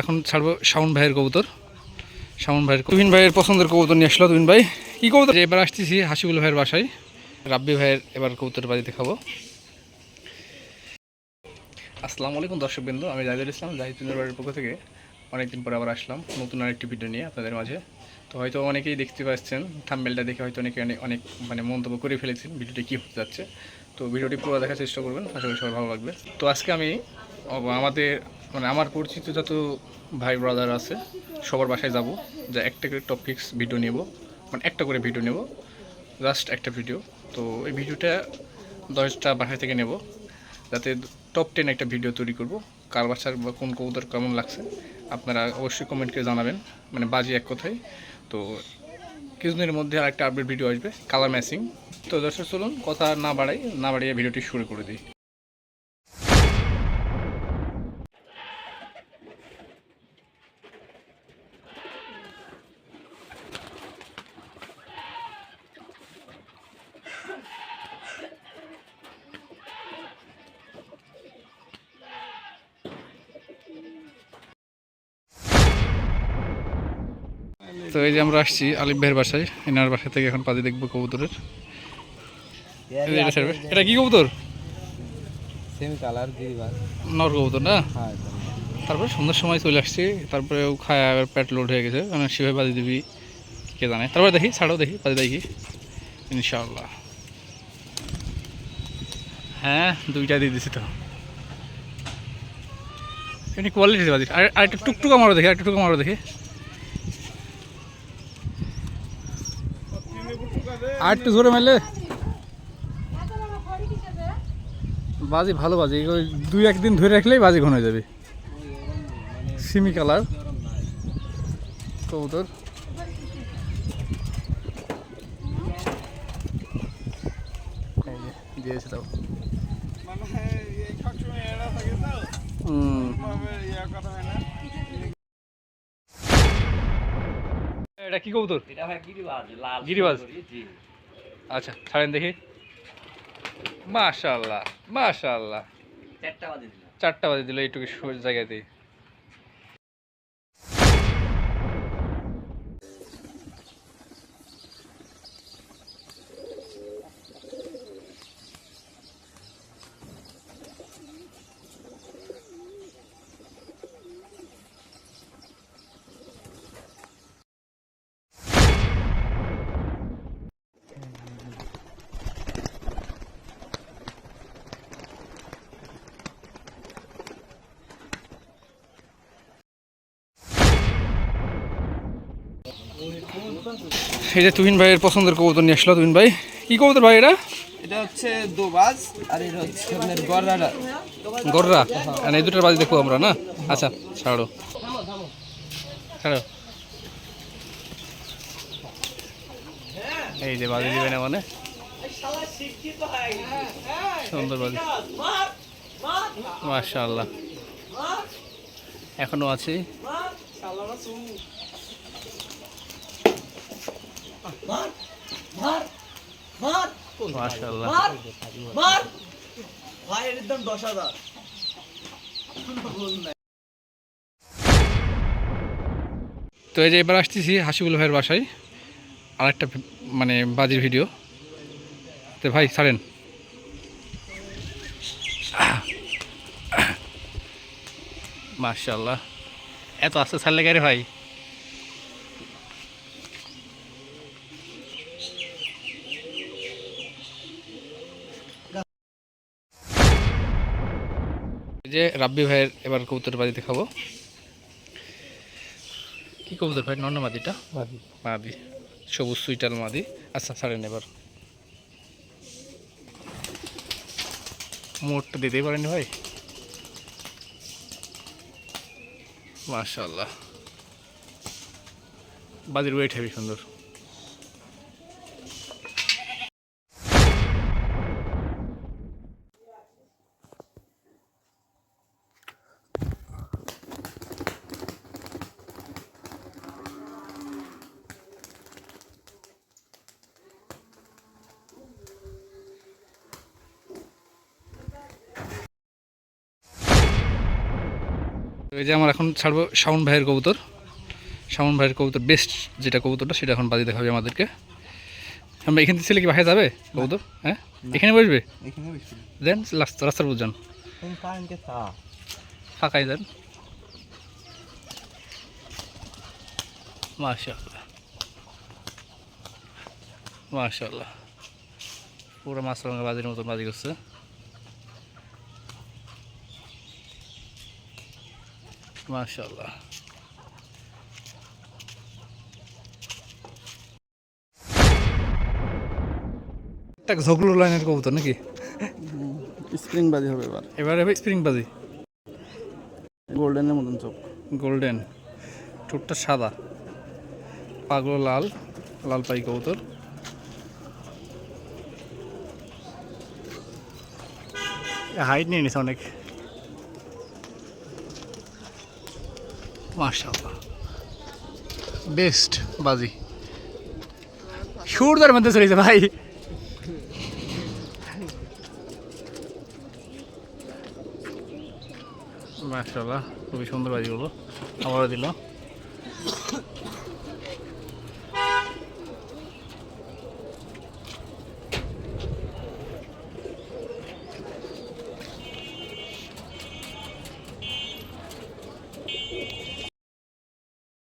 এখন ছাড়বো শাওন ভাইয়ের কবুতর। শাওন ভাইয়ের তুহিন ভাইয়ের পছন্দের কবুতর নিয়ে আসলো তুহিন ভাই। কি কবুতর? এবার আসতেছি হাসিবুল ভাইয়ের বাসায়। রাব্বি ভাইয়ের এবার কবুতর বাড়িতে খাব। আসসালামু আলাইকুম দর্শক বিন্দু আমি জাহিদুল ইসলাম জাহিদুলের বাড়ির পক্ষ থেকে অনেকদিন পরে আবার আসলাম নতুন আরেকটি ভিডিও নিয়ে আপনাদের মাঝে। তো হয়তো অনেকেই দেখতে পাচ্ছেন থাম্বেলটা দেখে হয়তো অনেকে অনেক অনেক মানে মন্তব্য করে ফেলেছেন ভিডিওটি কী হতে যাচ্ছে। তো ভিডিওটি পুরো দেখার চেষ্টা করবেন, আশা করি সবার ভালো লাগবে। তো আজকে আমি আমাদের মানে আমার পরিচিত যত ভাই ব্রাদার আছে, সবার বাসায় যাব, যা একটা করে টপিক্স ভিডিও নেব মানে একটা করে ভিডিও নেব জাস্ট একটা ভিডিও তো এই ভিডিওটা দশটা বাসায় থেকে নেব, যাতে টপ টেন একটা ভিডিও তৈরি করব, কার বাসার বা কোন কবুতর কেমন লাগছে, আপনারা অবশ্যই কমেন্ট করে জানাবেন মানে বাজি এক কথায়। তো কিছুদিনের মধ্যে আর একটা আপডেট ভিডিও আসবে কালার ম্যাচিং তো দর্শক, চলুন, কথা না বাড়াই, না বাড়িয়ে ভিডিওটি শুরু করে দিই। তো এই যে আমরা আসছি আলিফ ভাইয়ের বাসায়। এনার বাসা থেকে এখন পাজি দেখব কবুতরের। এটা কি কবুতর? সেম কালার গিরিবাজ নর কবুতর না? হ্যাঁ তারপরে সন্ধ্যার সময় চলে আসছি তারপরে ও খায় আবার পেট লোড হয়ে গেছে। মানে সেভাবে বাজি দিবি কে জানে। তারপরে দেখি ছাড়াও দেখি বাজি দেখি। ইনশাআল্লাহ। হ্যাঁ দুইটা দিয়ে দিছি তো। এমনি কোয়ালিটি বাজি আর একটা টুকটুক আমারও দেখি আর একটা টুক আমারও দেখি। আর একটু জোরে মারলে? বাজি ভালো বাজি দুই একদিন ধরে রাখলেই বাজি ঘন হয়ে যাবে। সিমি কালার। কবুতর। দিয়েছে তাও। হুম। এটা কি কবুতর? এটা ভাই গিরিবাজ লাল গিরিবাজ? জি। আচ্ছা ছাড়েন দেখি। মাশাআল্লাহ মাশাআল্লাহ। চারটা বাজে দিল চারটা বাজে দিল এইটুকু জায়গাতেই। এই যে তুহিন ভাইয়ের পছন্দের কবুতর নিয়ে আসলো তুহিন ভাই। কি কবুতর ভাই এটা? এটা হচ্ছে দোবাজ আর এটা হচ্ছে আপনার গররাটা গররা? আর এই দুটোর বাজি দেখব আমরা না? আচ্ছা ছাড়ো। ছাড়ো। এই যে বাজি দিবে না মানে? সুন্দর বাজি। মাশাআল্লাহ। এখনও আছে। মাশাআল্লাহ ভাই একদম দশ হাজার। তো এই যে এবার আসতেছি হাসিবুল ভাইয়ের বাসায়। আর একটা মানে বাজির ভিডিও। তো ভাই ছাড়েন। মার্শাল্লাহ এত আস্তে ছাড়লে গাড়ি ভাই? যে রাব্বি ভাইয়ের এবার কবুতর বাজিতে খাব কি কবুতর ভাই? নন্ন মাদিটা ভাবি মাদি। সবুজ সুইটাল মাদি। আচ্ছা ছাড়েন এবার। মোটটা দিতেই পারেনি ভাই। মাশাল্লাহ বাজির ওয়েট হেভি সুন্দর। এই এই যে আমার এখন ছাড়বো শাওন ভাইয়ের কবুতর। শাওন ভাইয়ের কবুতর বেস্ট যেটা কবুতরটা সেটা এখন বাজি দেখাবে আমাদেরকে। আমরা এখান থেকে ছেলে কি বাসায় যাবে কবুতর? হ্যাঁ? এখানে বসবে? দেন রাস্তার উপর যান। ফাঁকাই যান মাশাআল্লাহ। মাশাআল্লাহ। পুরো মাছরাঙ্গা বাজির মতন বাজি করছে। মাশাআল্লাহ। একটা লাইনের কবুতর নাকি? স্প্রিং বাজি হবে এবার। এবারে স্প্রিং বাজি গোল্ডেনের মতন চোখ। গোল্ডেন। ঠোঁটটা সাদা। পাগলো লাল লাল পাই কবুতর। হাইট নিয়ে নিছে অনেক। মাশাআল্লাহ। বেস্ট বাজি। সুরদার মধ্যে চলেছে ভাই। মাশাআল্লাহ খুবই সুন্দর বাজি হলো আবারও দিল